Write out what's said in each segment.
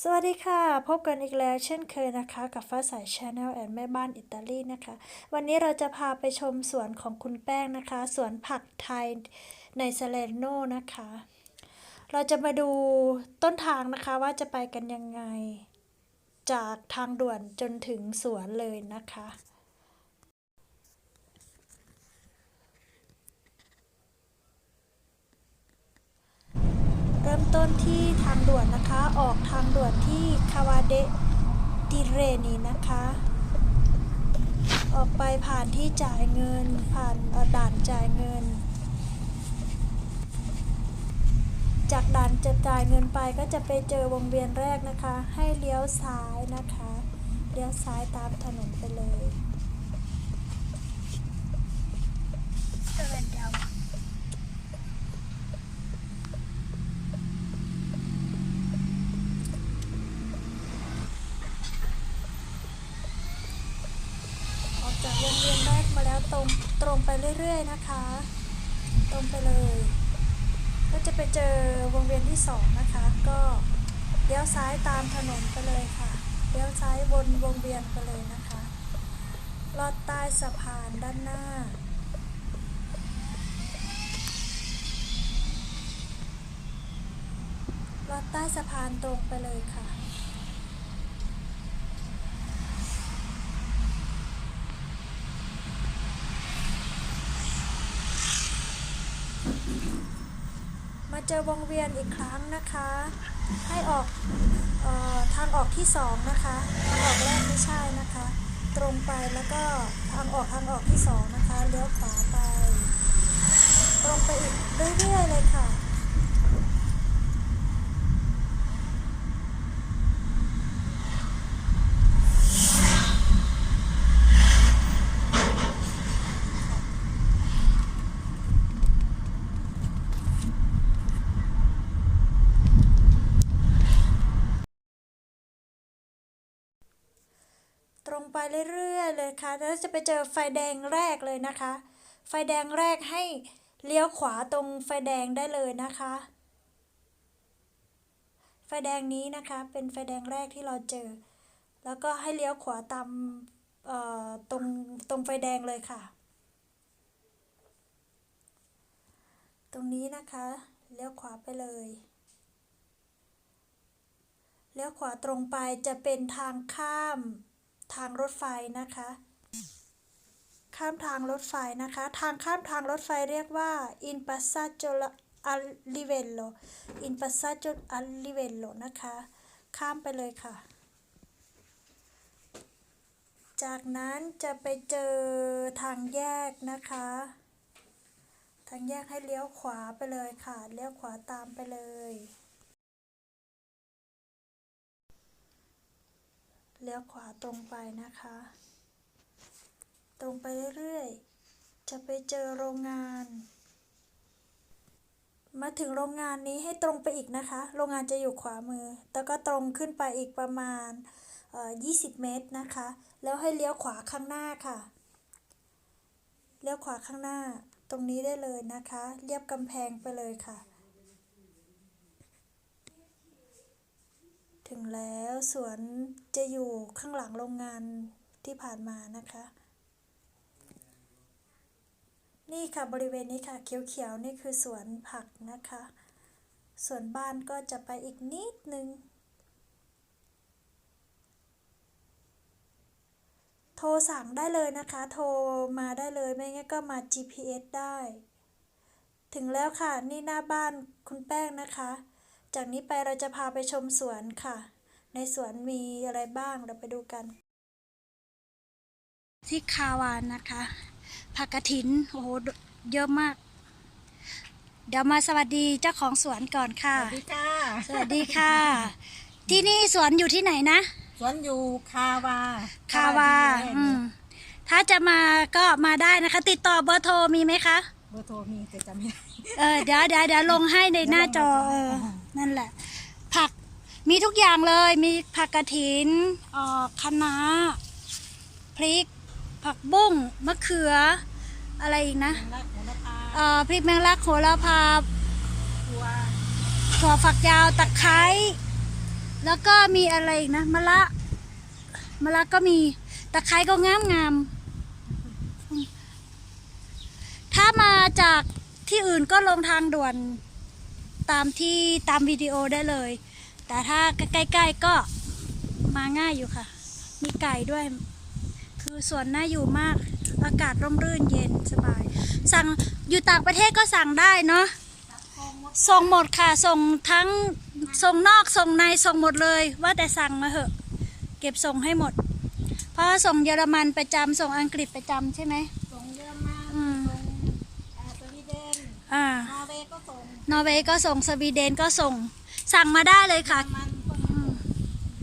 สวัสดีค่ะ พบกันอีกแล้วเช่นเคยนะคะ กับฟ้าสายชาแนลแอนแม่บ้านอิตาลีนะคะ วันนี้เราจะพาไปชมสวนของคุณแป้งนะคะ สวนผักไทยในซาเลโนนะคะ เราจะมาดูต้นทางนะคะว่าจะไปกันยังไง จากทางด่วนจนถึงสวนเลยนะคะ เริ่มต้นที่ทางด่วนนะคะ ออกทางด่วนที่คาวาเดดิเรนีนะคะ ออกไปผ่านที่จ่ายเงิน ผ่านด่านจ่ายเงิน จากด่านจะจ่ายเงินไปก็จะไปเจอวงเวียนแรกนะคะ ให้เลี้ยวซ้ายนะคะ เลี้ยวซ้ายตามถนนไปเลยเดินยาว จากวงเวียนแรกมาแล้วตรงตรงไปเรื่อยๆนะคะ ตรงไปเลย ก็จะไปเจอวงเวียนที่สองนะคะ ก็เลี้ยวซ้ายตามถนนไปเลยค่ะเลี้ยวซ้ายวนวงเวียนไปเลยนะคะลอดใต้สะพานด้านหน้า ลอดใต้สะพานตรงไปเลยค่ะ จอวงเวียนอีกครั้งนะคะ ให้ออกออทางออกที่สองนะคะ ทางออกแรกไม่ใช่นะคะ ตรงไปแล้วก็ทางออกทางออกที่สองนะคะ เลี้ยวขวาไป ตรงไปอีกเรื่อยๆเลยค่ะ ไปเรื่อยๆเลยค่ะ แล้วจะไปเจอไฟแดงแรกเลยนะคะ ไฟแดงแรกให้เลี้ยวขวาตรงไฟแดงได้เลยนะคะ ไฟแดงนี้นะคะเป็นไฟแดงแรกที่เราเจอ แล้วก็ให้เลี้ยวขวาตามตรงตรงไฟแดงเลยค่ะ ตรงนี้นะคะเลี้ยวขวาไปเลยเลี้ยวขวาตรงไปจะเป็นทางข้าม ทางรถไฟนะคะ ข้ามทางรถไฟนะคะ ทางข้ามทางรถไฟเรียกว่า in passaggio a livello in passaggio a livello นะคะ ข้ามไปเลยค่ะ จากนั้นจะไปเจอทางแยกนะคะ ทางแยกให้เลี้ยวขวาไปเลยค่ะ เลี้ยวขวาตามไปเลย เลี้ยวขวาตรงไปนะคะ ตรงไปเรื่อยๆ จะไปเจอโรงงาน มาถึงโรงงานนี้ให้ตรงไปอีกนะคะ โรงงานจะอยู่ขวามือ แล้วก็ตรงขึ้นไปอีกประมาณ 20 เมตรนะคะ แล้วให้เลี้ยวขวาข้างหน้าค่ะ เลี้ยวขวาข้างหน้า ตรงนี้ได้เลยนะคะ เรียบกำแพงไปเลยค่ะ ถึงแล้วสวนจะอยู่ข้างหลังโรงงานที่ผ่านมานะคะ นี่ค่ะบริเวณนี้ค่ะเขียวๆนี่คือสวนผักนะคะ ส่วนบ้านก็จะไปอีกนิดนึง โทรสั่งได้เลยนะคะ โทรมาได้เลยไม่งั้นก็มา GPS ได้ ถึงแล้วค่ะนี่หน้าบ้านคุณแป้งนะคะ จากนี้ไปเราจะพาไปชมสวนค่ะ ในสวนมีอะไรบ้างเราไปดูกัน ที่คาวานนะคะผักกระถินโอ้โหเยอะมาก เดี๋ยวมาสวัสดีเจ้าของสวนก่อนค่ะ สวัสดีค่ะ สวัสดีค่ะ ที่นี่สวนอยู่ที่ไหนนะ สวนอยู่คาวา คาวา อืมถ้าจะมาก็มาได้นะคะ ติดต่อเบอร์โทรมีไหมคะ เบอร์โทรมีแต่จำไม่ได้ เออเดี๋ยวเดี๋ยวเดี๋ยวลงให้ในหน้าจอเออ นั่นแหละ ผักมีทุกอย่างเลย มีผักกระถินเอ่อคะน้าพริก ผักบุ้งมะเขือ อะไรอีกนะรักหัวละพาเอ่อพริกแมงลักโหระพาตัวถั่วฝักยาวตะไคร้แล้วก็มีอะไรอีกนะมะละมะละก็มีตะไคร้ก็งามงามๆถ้ามาจากที่อื่นก็ลงทางด่วน ตามที่ตามวิดีโอได้เลย แต่ถ้าใกล้ๆก็มาง่ายอยู่ค่ะ มีไก่ด้วย คือสวนน่าอยู่มาก อากาศร่มรื่นเย็นสบาย สั่งอยู่ต่างประเทศก็สั่งได้เนาะส่งหมดค่ะ ส่งทั้งส่งนอกส่งในส่งหมดเลย ว่าแต่สั่งมาเหอะ เก็บส่งให้หมด เพราะส่งเยอรมันประจำส่งอังกฤษประจำใช่ไหม ส่งเยอรมัน อืม ส่งอ่าสวีเดน อ่านอร์เวย์ก็ส่งนอร์เวย์ก็ส่งสวีเดนก็ส่ง สั่งมาได้เลยค่ะมันก็ส่ง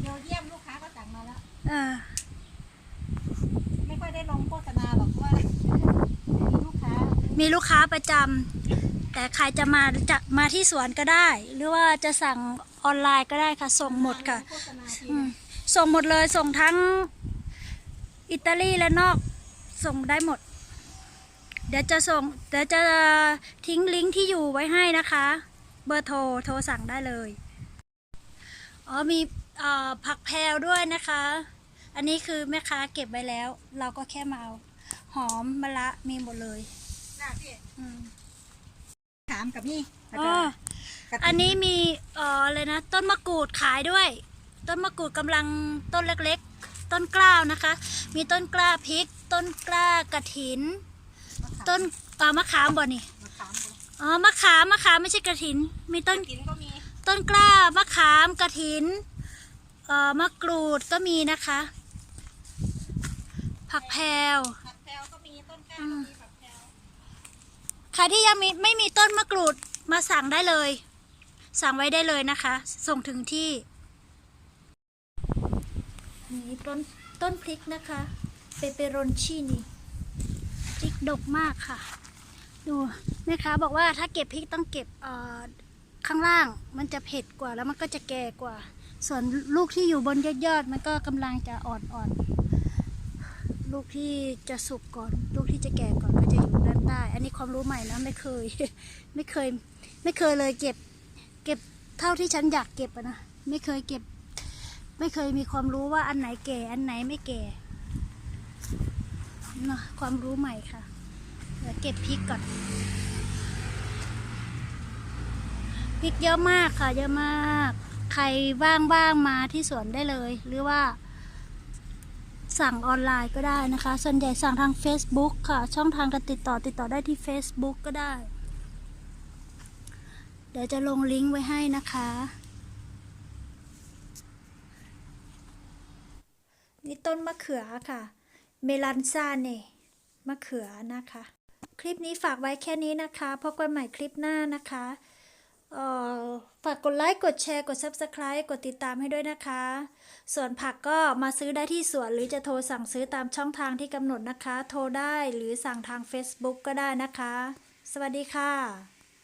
เบลเยียมลูกค้าก็สั่งมาแล้ว อ่าไม่ค่อยได้ลงโฆษณาหรอกเพราะว่ามีลูกค้ามีลูกค้าประจำแต่ใครจะมาจะมาที่สวนก็ได้ หรือว่าจะสั่งออนไลน์ก็ได้ค่ะ ส่งหมดค่ะ โฆษณาทีอืมส่งหมดเลยส่งทั้งอิตาลีและนอก ส่งได้หมด เดี๋ยวจะส่ง เดี๋ยวจะทิ้งลิงก์ที่อยู่ไว้ให้นะคะ เบอร์โทร โทรสั่งได้เลย อ๋อมีเอ่อผักแพรวด้วยนะคะ อันนี้คือแม่ค้าเก็บไว้แล้ว เราก็แค่มาเอา หอมมะละมีหมดเลยน่าพี่อืมถามกับนี่แล้วอ๋ก็อ กระถิ่อันนี้มีเอ่ออะไรนะ ต้นมะกรูดขายด้วย ต้นมะกรูดกำลังต้นเล็กๆ ต้นกล้าวนะคะ มีต้นกล้าพริก ต้นกล้ากระถินมะขาม ต้นเอ่อมะขามบ่นี่มะขามอ๋อมะขามมะขามไม่ใช่กระถิน มีต้นกินก็มีต้นกล้ามะขามกระถินเอ่อมะกรูดก็มีนะคะ ผักแพรว ผักแพรวก็มีต้นกล้าก็มีผักแพรวใครที่ยังมีไม่มีต้นมะกรูดมาสั่งได้เลย สั่งไว้ได้เลยนะคะ ส่งถึงที่อันนี้ต้นต้นพริกนะคะเปเปโรนชินีพริก ดกมากค่ะ ดูแม่ค้าบอกว่าถ้าเก็บพริกต้องเก็บข้างล่างมันจะเผ็ดกว่าแล้วมันก็จะแก่กว่า ส่วนลูกที่อยู่บนยอดๆมันก็กำลังจะอ่อนๆลูกที่จะสุกก่อน ลูกที่จะแก่ก่อนก็จะอยู่ด้านใต้ อันนี้ความรู้ใหม่นะไม่เคย ไม่เคย ไม่เคยเลยเก็บ เก็บเท่าที่ฉันอยากเก็บนะไม่เคยเก็บ ไม่เคยมีความรู้ว่าอันไหนแก่อันไหนไม่แก่นะความรู้ใหม่ค่ะ เดี๋ยวเก็บพริกก่อน พริกเยอะมากค่ะ เยอะมาก ใครว่างๆมาที่สวนได้เลย หรือว่า สั่งออนไลน์ก็ได้นะคะ ส่วนใหญ่สั่งทาง Facebook ค่ะ ช่องทางการติดต่อติดต่อได้ที่ Facebook ก็ได้ เดี๋ยวจะลงลิงก์ไว้ให้นะคะนี่ต้นมะเขือค่ะ เมลันซาเน่ มะเขือนะคะ คลิปนี้ฝากไว้แค่นี้นะคะพบกันใหม่คลิปหน้านะคะฝากกดไลค์ กดแชร์ กด Subscribe กดติดตามให้ด้วยนะคะ ส่วนผักก็มาซื้อได้ที่สวนหรือจะโทรสั่งซื้อตามช่องทางที่กำหนดนะคะ โทรได้หรือสั่งทาง Facebook ก็ได้นะคะ สวัสดีค่ะ